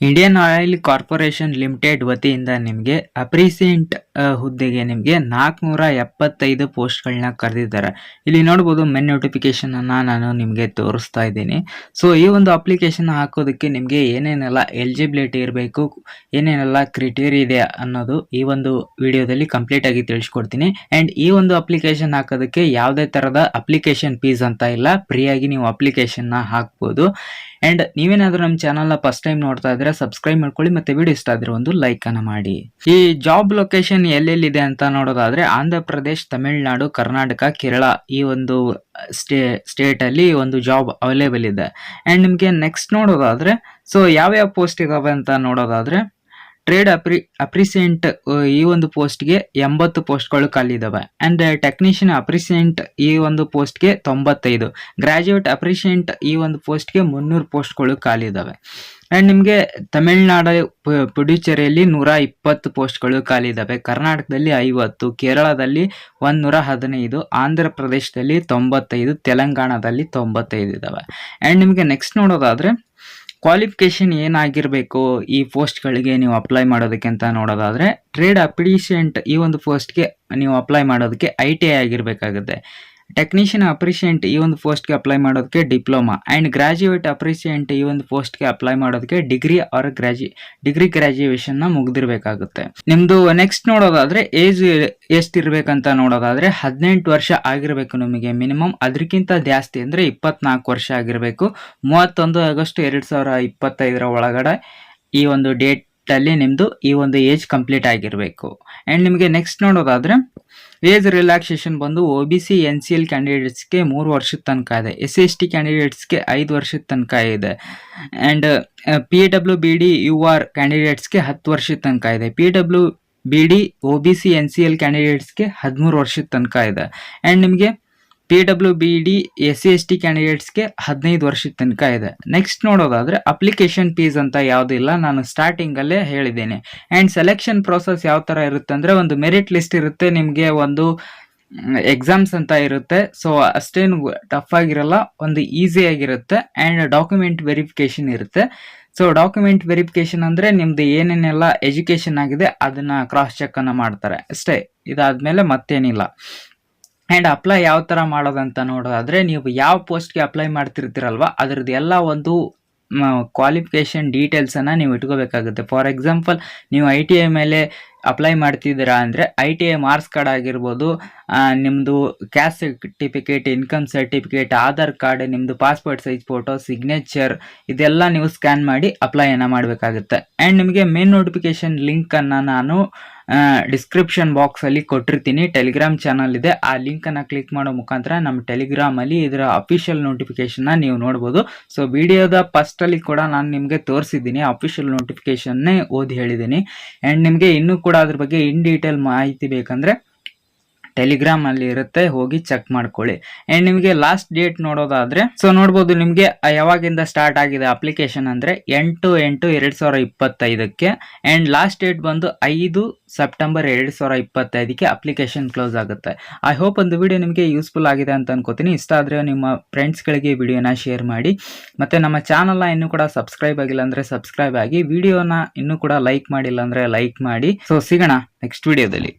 Indian oil corporation limited ವತಿಯಿಂದ ನಿಮಗೆ ಅಪ್ರಿಸಿಯೆಂಟ್ ಹುದ್ದೆಗೆ ನಿಮಗೆ ನಾಲ್ಕುನೂರ ಎಪ್ಪತ್ತೈದು ಪೋಸ್ಟ್ಗಳನ್ನ ಕರೆದಿದ್ದಾರೆ. ಇಲ್ಲಿ ನೋಡ್ಬೋದು ಮೆನ್ ನೋಟಿಫಿಕೇಶನ್ ಅನ್ನ ನಾನು ನಿಮಗೆ ತೋರಿಸ್ತಾ ಇದ್ದೀನಿ. ಸೊ, ಈ ಒಂದು ಅಪ್ಲಿಕೇಶನ್ ಹಾಕೋದಕ್ಕೆ ನಿಮಗೆ ಏನೇನೆಲ್ಲ ಎಲಿಜಿಬಿಲಿಟಿ ಇರಬೇಕು, ಏನೇನೆಲ್ಲ ಕ್ರಿಟೇರಿಯ ಇದೆ ಅನ್ನೋದು ಈ ಒಂದು ವಿಡಿಯೋದಲ್ಲಿ ಕಂಪ್ಲೀಟ್ ಆಗಿ ತಿಳಿಸ್ಕೊಡ್ತೀನಿ. ಆ್ಯಂಡ್ ಈ ಒಂದು ಅಪ್ಲಿಕೇಶನ್ ಹಾಕೋದಕ್ಕೆ ಯಾವುದೇ ಥರದ ಅಪ್ಲಿಕೇಶನ್ ಫೀಸ್ ಅಂತ ಇಲ್ಲ. ಫ್ರೀಯಾಗಿ ನೀವು ಅಪ್ಲಿಕೇಶನ್ನ ಹಾಕ್ಬೋದು. ಆ್ಯಂಡ್ ನೀವೇನಾದರೂ ನಮ್ಮ ಚಾನಲ್ನ ಫಸ್ಟ್ ಟೈಮ್ ನೋಡ್ತಾ ಇದ್ರೆ ಸಬ್ಸ್ಕ್ರೈಬ್ ಮಾಡ್ಕೊಳ್ಳಿ, ಮತ್ತೆ ವಿಡಿಯೋ ಇಷ್ಟ ಆದರೆ ಒಂದು ಲೈಕನ್ನು ಮಾಡಿ. ಈ ಜಾಬ್ ಲೊಕೇಶನ್ ಎಲ್ಲೆಲ್ಲಿದೆ ಅಂತ ನೋಡೋದಾದ್ರೆ ಆಂಧ್ರ ಪ್ರದೇಶ್, ತಮಿಳುನಾಡು, ಕರ್ನಾಟಕ, ಕೇರಳ ಈ ಒಂದು ಸ್ಟೇ ಸ್ಟೇಟ್ ಅಲ್ಲಿ ಒಂದು ಜಾಬ್ ಅವೈಲೇಬಲ್ ಇದೆ. ಅಂಡ್ ನಿಮಗೆ ನೆಕ್ಸ್ಟ್ ನೋಡೋದಾದ್ರೆ ಸೊ ಯಾವ್ಯಾವ ಪೋಸ್ಟ್ ಇದಾವೆ ಅಂತ ನೋಡೋದಾದ್ರೆ ಟ್ರೇಡ್ ಅಪ್ರಿ ಅಪ್ರಿಸಿಯೆಂಟ್ ಈ ಒಂದು ಪೋಸ್ಟ್ಗೆ ಎಂಬತ್ತು ಪೋಸ್ಟ್ಗಳು ಖಾಲಿ ಆ್ಯಂಡ್ ಟೆಕ್ನಿಷಿಯನ್ ಅಪ್ರಿಸಿಯೆಂಟ್ ಈ ಒಂದು ಪೋಸ್ಟ್ಗೆ ತೊಂಬತ್ತೈದು. ಗ್ರ್ಯಾಜುಯೇಟ್ ಅಪ್ರಿಸಿಯೆಂಟ್ ಈ ಒಂದು ಪೋಸ್ಟ್ಗೆ ಮುನ್ನೂರು ಪೋಸ್ಟ್ಗಳು ಖಾಲಿ ಆ್ಯಂಡ್ ನಿಮಗೆ ತಮಿಳುನಾಡು ಪುಡುಚೇರಿಯಲ್ಲಿ ನೂರ ಇಪ್ಪತ್ತು ಪೋಸ್ಟ್ಗಳು ಖಾಲಿ ಇದಾವೆ ಕರ್ನಾಟಕದಲ್ಲಿ ಐವತ್ತು, ಕೇರಳದಲ್ಲಿ ಒಂದೂರ ಹದಿನೈದು, ಆಂಧ್ರ ಪ್ರದೇಶದಲ್ಲಿ ತೊಂಬತ್ತೈದು, ತೆಲಂಗಾಣದಲ್ಲಿ ತೊಂಬತ್ತೈದು ಇದ್ದಾವೆ ಆ್ಯಂಡ್ ನಿಮಗೆ ನೆಕ್ಸ್ಟ್ ನೋಡೋದಾದ್ರೆ ಕ್ವಾಲಿಫಿಕೇಶನ್ ಏನಾಗಿರಬೇಕು ಈ ಪೋಸ್ಟ್ಗಳಿಗೆ ನೀವು ಅಪ್ಲೈ ಮಾಡೋದಕ್ಕೆ ಅಂತ ನೋಡೋದಾದರೆ ಟ್ರೇಡ್ ಅಪ್ರಿಷಿಯೆಂಟ್ ಈ ಒಂದು ಪೋಸ್ಟ್ಗೆ ನೀವು ಅಪ್ಲೈ ಮಾಡೋದಕ್ಕೆ ಐ ಟಿ ಐ ಆಗಿರಬೇಕಾಗುತ್ತೆ. ಟೆಕ್ನಿಷಿಯನ್ ಅಪ್ರಿಷಿಯೆಂಟ್ ಈ ಒಂದು ಪೋಸ್ಟ್ಗೆ ಅಪ್ಲೈ ಮಾಡೋದಕ್ಕೆ ಡಿಪ್ಲೊಮಾ ಆ್ಯಂಡ್ ಗ್ರಾಜ್ಯುಯೇಟ್ ಅಪ್ರಿಷಿಯೆಂಟ್ ಈ ಒಂದು ಪೋಸ್ಟ್ಗೆ ಅಪ್ಲೈ ಮಾಡೋದಕ್ಕೆ ಡಿಗ್ರಿ ಆರ್ ಗ್ರಾಜು ಡಿಗ್ರಿ ಗ್ರಾಜ್ಯುಯೇಷನ್ನ ಮುಗಿದಿರಬೇಕಾಗುತ್ತೆ. ನಿಮ್ಮದು ನೆಕ್ಸ್ಟ್ ನೋಡೋದಾದರೆ ಏಜ್ ಎಷ್ಟಿರಬೇಕಂತ ನೋಡೋದಾದ್ರೆ ಹದಿನೆಂಟು ವರ್ಷ ಆಗಿರಬೇಕು ನಿಮಗೆ ಮಿನಿಮಮ್ ಅದಕ್ಕಿಂತ ಜಾಸ್ತಿ ಅಂದರೆ ಇಪ್ಪತ್ನಾಲ್ಕು ವರ್ಷ ಆಗಿರಬೇಕು. ಮೂವತ್ತೊಂದು ಆಗಸ್ಟ್ ಎರಡು ಸಾವಿರ ಇಪ್ಪತ್ತೈದರ ಒಳಗಡೆ ಈ ಒಂದು ಡೇಟ್ ಅಲ್ಲಿ ನಿಮ್ಮದು ಈ ಒಂದು ಏಜ್ ಕಂಪ್ಲೀಟ್ ಆಗಿರಬೇಕು. ಆ್ಯಂಡ್ ನಿಮಗೆ ನೆಕ್ಸ್ಟ್ ನೋಡೋದಾದ್ರೆ ಏಜ್ ರಿಲ್ಯಾಕ್ಸೇಷನ್ ಬಂದು O B C N C L ಕ್ಯಾಂಡಿಡೇಟ್ಸ್ಗೆ ಮೂರು ವರ್ಷದ ತನಕ ಇದೆ. ಎಸ್ ಸಿ ಎಸ್ ಟಿ ಕ್ಯಾಂಡಿಡೇಟ್ಸ್ಗೆ ಐದು ವರ್ಷದ ತನಕ ಇದೆ. And P W B D U R ಕ್ಯಾಂಡಿಡೇಟ್ಸ್ಗೆ ಹತ್ತು ವರ್ಷದ ತನಕ ಇದೆ. P W B D O B C N C L ಕ್ಯಾಂಡಿಡೇಟ್ಸ್ಗೆ ಹದಿಮೂರು ವರ್ಷದ ತನಕ ಇದೆ. ಆ್ಯಂಡ್ ನಿಮಗೆ P W B D S C S T ಕ್ಯಾಂಡಿಡೇಟ್ಸ್ಗೆ ಹದಿನೈದು ವರ್ಷದ ತನಕ ಇದೆ. ನೆಕ್ಸ್ಟ್ ನೋಡೋದಾದರೆ ಅಪ್ಲಿಕೇಶನ್ ಫೀಸ್ ಅಂತ ಯಾವುದಿಲ್ಲ, ನಾನು ಸ್ಟಾರ್ಟಿಂಗಲ್ಲೇ ಹೇಳಿದ್ದೇನೆ. ಆ್ಯಂಡ್ ಸೆಲೆಕ್ಷನ್ ಪ್ರೋಸೆಸ್ ಯಾವ ಥರ ಇರುತ್ತೆ ಅಂದರೆ ಒಂದು ಮೆರಿಟ್ ಲಿಸ್ಟ್ ಇರುತ್ತೆ, ನಿಮಗೆ ಒಂದು ಎಕ್ಸಾಮ್ಸ್ ಅಂತ ಇರುತ್ತೆ. ಸೊ ಅಷ್ಟೇನು ಟಫ್ ಆಗಿರಲ್ಲ, ಒಂದು ಈಸಿ ಆಗಿರುತ್ತೆ ಆ್ಯಂಡ್ ಡಾಕ್ಯುಮೆಂಟ್ ವೆರಿಫಿಕೇಶನ್ ಇರುತ್ತೆ. ಸೊ ಡಾಕ್ಯುಮೆಂಟ್ ವೆರಿಫಿಕೇಶನ್ ಅಂದರೆ ನಿಮ್ಮದು ಏನೇನೆಲ್ಲ ಎಜುಕೇಷನ್ ಆಗಿದೆ, ಅದನ್ನು ಕ್ರಾಸ್ ಚೆಕ್ ಅನ್ನ ಮಾಡ್ತಾರೆ. ಅಷ್ಟೇ, ಇದಾದ್ಮೇಲೆ ಮತ್ತೇನಿಲ್ಲ. ಆ್ಯಂಡ್ ಅಪ್ಲೈ ಯಾವ ಥರ ಮಾಡೋದಂತ ನೋಡೋದಾದರೆ, ನೀವು ಯಾವ ಪೋಸ್ಟ್ಗೆ ಅಪ್ಲೈ ಮಾಡ್ತಿರ್ತೀರಲ್ವ, ಅದ್ರದ್ದು ಎಲ್ಲ ಒಂದು ಕ್ವಾಲಿಫಿಕೇಷನ್ ಡೀಟೇಲ್ಸನ್ನು ನೀವು ಇಟ್ಕೋಬೇಕಾಗುತ್ತೆ. ಫಾರ್ ಎಕ್ಸಾಂಪಲ್ ನೀವು ಐ ಟಿ ಐ ಮೇಲೆ ಅಪ್ಲೈ ಮಾಡ್ತಿದ್ದೀರಾ ಅಂದರೆ I T I marks card ಆಗಿರ್ಬೋದು ನಿಮ್ಮದು caste certificate income certificate Aadhaar card ನಿಮ್ಮದು ಪಾಸ್ಪೋರ್ಟ್ ಸೈಜ್ ಫೋಟೋ ಸಿಗ್ನೇಚರ್ ಇದೆಲ್ಲ ನೀವು ಸ್ಕ್ಯಾನ್ ಮಾಡಿ ಅಪ್ಲೈಯನ್ನು ಮಾಡಬೇಕಾಗುತ್ತೆ. ಆ್ಯಂಡ್ ನಿಮಗೆ ಮೇನ್ ನೋಟಿಫಿಕೇಷನ್ ಲಿಂಕನ್ನು ನಾನು ಡಿಸ್ಕ್ರಿಪ್ಷನ್ ಬಾಕ್ಸಲ್ಲಿ ಕೊಟ್ಟಿರ್ತೀನಿ. ಟೆಲಿಗ್ರಾಮ್ ಚಾನಲ್ ಇದೆ. ಆ ಲಿಂಕನ್ನು ಕ್ಲಿಕ್ ಮಾಡೋ ಮುಖಾಂತರ ನಮ್ಮ ಟೆಲಿಗ್ರಾಮಲ್ಲಿ ಇದರ ಅಫಿಷಿಯಲ್ ನೋಟಿಫಿಕೇಶನ್ನ ನೀವು ನೋಡ್ಬೋದು. ಸೊ ವಿಡಿಯೋದ ಫಸ್ಟಲ್ಲಿ ಕೂಡ ನಾನು ನಿಮಗೆ ತೋರಿಸಿದ್ದೀನಿ. ಅಫಿಷಿಯಲ್ ನೋಟಿಫಿಕೇಶನ್ನೇ ಓದಿ ಹೇಳಿದ್ದೀನಿ. ಆ್ಯಂಡ್ ನಿಮಗೆ ಇನ್ನೂ ಕೂಡ ಅದ್ರ ಬಗ್ಗೆ ಇನ್ ಡೀಟೇಲ್ ಮಾಹಿತಿ ಬೇಕಂದರೆ ಟೆಲಿಗ್ರಾಮ್ ಅಲ್ಲಿ ಇರುತ್ತೆ, ಹೋಗಿ ಚೆಕ್ ಮಾಡ್ಕೊಳ್ಳಿ. ಅಂಡ್ ನಿಮಗೆ ಲಾಸ್ಟ್ ಡೇಟ್ ನೋಡೋದಾದ್ರೆ ಸೊ ನೋಡ್ಬೋದು ನಿಮಗೆ ಯಾವಾಗಿಂದ ಸ್ಟಾರ್ಟ್ ಆಗಿದೆ ಅಪ್ಲಿಕೇಶನ್ ಅಂದ್ರೆ ಎಂಟು ಎಂಟು ಎರಡು ಸಾವಿರ ಇಪ್ಪತ್ತೈದಕ್ಕೆ. ಅಂಡ್ ಲಾಸ್ಟ್ ಡೇಟ್ ಬಂದು ಐದು ಸೆಪ್ಟೆಂಬರ್ ಎರಡು ಸಾವಿರ ಇಪ್ಪತ್ತೈದಕ್ಕೆ ಅಪ್ಲಿಕೇಶನ್ ಕ್ಲೋಸ್ ಆಗುತ್ತೆ. ಐ ಹೋಪ್ ಒಂದು ವಿಡಿಯೋ ನಿಮಗೆ ಯೂಸ್ಫುಲ್ ಆಗಿದೆ ಅಂತ ಅನ್ಕೋತೀನಿ. ಇಷ್ಟ ಆದರೆ ನಿಮ್ಮ ಫ್ರೆಂಡ್ಸ್ಗಳಿಗೆ ವಿಡಿಯೋನ ಶೇರ್ ಮಾಡಿ. ಮತ್ತೆ ನಮ್ಮ ಚಾನಲ್ನ ಇನ್ನೂ ಕೂಡ ಸಬ್ಸ್ಕ್ರೈಬ್ ಆಗಿಲ್ಲ ಅಂದ್ರೆ ಸಬ್ಸ್ಕ್ರೈಬ್ ಆಗಿ. ವಿಡಿಯೋನ ಇನ್ನೂ ಕೂಡ ಲೈಕ್ ಮಾಡಿಲ್ಲ ಅಂದ್ರೆ ಲೈಕ್ ಮಾಡಿ. ಸೊ ಸಿಗೋಣ ನೆಕ್ಸ್ಟ್ ವಿಡಿಯೋದಲ್ಲಿ